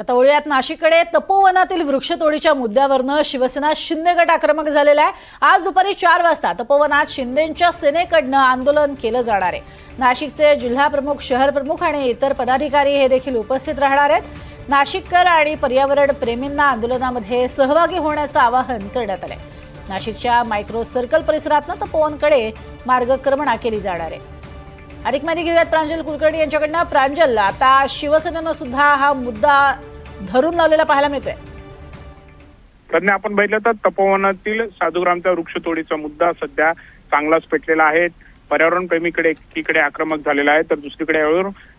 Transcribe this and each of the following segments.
आता वळूयात नाशिककडे. तपोवनातील वृक्षतोडीच्या मुद्द्यावरनं शिवसेना शिंदे गट आक्रमक झालेला आहे. आज दुपारी चार वाजता तपोवनात शिंदेच्या सेनेकडनं आंदोलन केलं जाणार आहे. नाशिकचे जिल्हा प्रमुख शहर प्रमुख आणि इतर पदाधिकारी हे देखील उपस्थित राहणार आहेत. नाशिककर आणि पर्यावरण प्रेमींना आंदोलनामध्ये सहभागी होण्याचं आवाहन करण्यात आलंय. नाशिकच्या मायक्रो सर्कल परिसरातनं तपोवनकडे मार्गक्रमणा केली जाणार आहे. अधिक माहिती घेऊयात प्रांजल कुलकर्णी यांच्याकडनं. प्रांजल आता शिवसेनेनं सुद्धा हा मुद्दा धरून लावलेला पाहायला मिळतोय. तज्ञ आपण बघितलं तर तपोवनातील साधुग्रामचा वृक्षतोडीचा मुद्दा सध्या चांगलाच पेटलेला आहे. पर्यावरण प्रेमीकडे एकीकडे आक्रमक झालेला आहे तर दुसरीकडे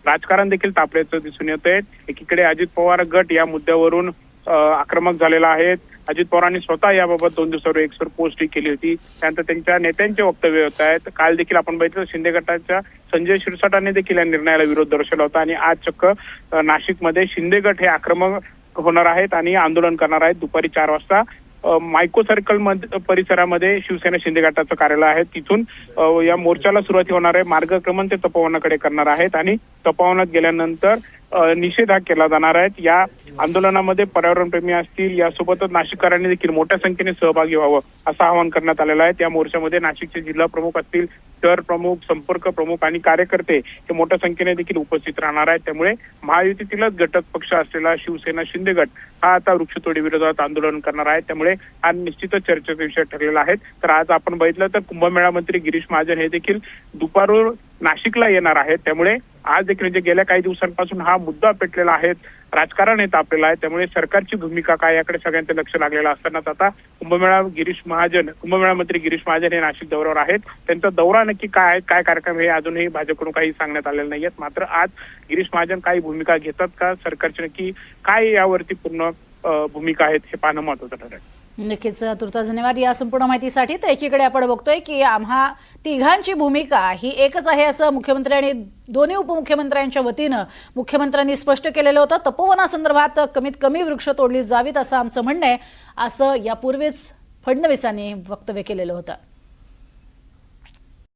राजकारण देखील तापल्याचं दिसून येत आहे एकीकडे अजित पवार गट या मुद्द्यावरून आक्रमक झालेला आहे. अजित पवारांनी स्वतः याबाबत दोन दिवसावर एक पोस्ट केली होती. त्यानंतर त्यांच्या नेत्यांचे वक्तव्य होत आहेत. काल देखील आपण बघितलं शिंदे गटाच्या संजय शिरसाटांनी देखील या निर्णयाला विरोध दर्शवला होता आणि आज चक्क नाशिकमध्ये शिंदे गट हे आक्रमक होणार आहेत आणि आंदोलन करणार आहेत. दुपारी चार वाजता मायको सर्कल परिसरामध्ये शिवसेना शिंदे गटाचं कार्यालय आहे. तिथून या मोर्चाला सुरुवाती होणार आहे. मार्गक्रमण ते तपोवनाकडे करणार आहेत आणि तपोवनात गेल्यानंतर निषेध हा केला जाणार आहे या आंदोलनामध्ये पर्यावरणप्रेमी असतील यासोबतच नाशिककरांनी देखील मोठ्या संख्येने सहभागी व्हावं असं आवाहन करण्यात आलेलं आहे. त्या मोर्चामध्ये नाशिकचे जिल्हा प्रमुख असतील शहर प्रमुख संपर्क प्रमुख आणि कार्यकर्ते हे मोठ्या संख्येने देखील उपस्थित राहणार आहेत. त्यामुळे महायुतीतीलच घटक पक्ष असलेला शिवसेना शिंदे गट हा आता वृक्षतोडी विरोधात आंदोलन करणार आहे. त्यामुळे हा निश्चितच चर्चेचा विषय ठरलेला आहे. तर आज आपण बघितलं तर कुंभमेळा मंत्री गिरीश महाजन हे देखील दुपारून नाशिकला येणार आहेत. त्यामुळे आज देखील म्हणजे गेल्या काही दिवसांपासून हा मुद्दा पेटलेला आहे. राजकारण हे तापलेलं आहे. त्यामुळे सरकारची भूमिका काय याकडे सगळ्यांचं लक्ष लागलेलं असतानाच आता कुंभमेळा गिरीश महाजन कुंभमेळा मंत्री गिरीश महाजन हे नाशिक दौऱ्यावर आहेत. त्यांचा दौरा नक्की काय आहे काय कार्यक्रम हे अजूनही भाजपकडून काही सांगण्यात आलेले नाहीयेत मात्र आज गिरीश महाजन काही भूमिका घेतात का? सरकारची नक्की काय यावरती पूर्ण भूमिका आहेत हे पाहणं महत्वाचं ठरेल. नक्कीच तुर्ता धन्यवाद. या संपूर्ण माहितीसाठी तर एकीकडे आपण बघतोय की आम्हा तिघांची भूमिका ही एकच आहे असं मुख्यमंत्री आणि दोन्ही उपमुख्यमंत्र्यांच्या वतीनं मुख्यमंत्र्यांनी स्पष्ट केलेलं होतं. तपोवनासंदर्भात कमीत कमी वृक्ष तोडली जावीत असं आमचं म्हणणं आहे. असं यापूर्वीच फडणवीसांनी वक्तव्य केलेलं होतं.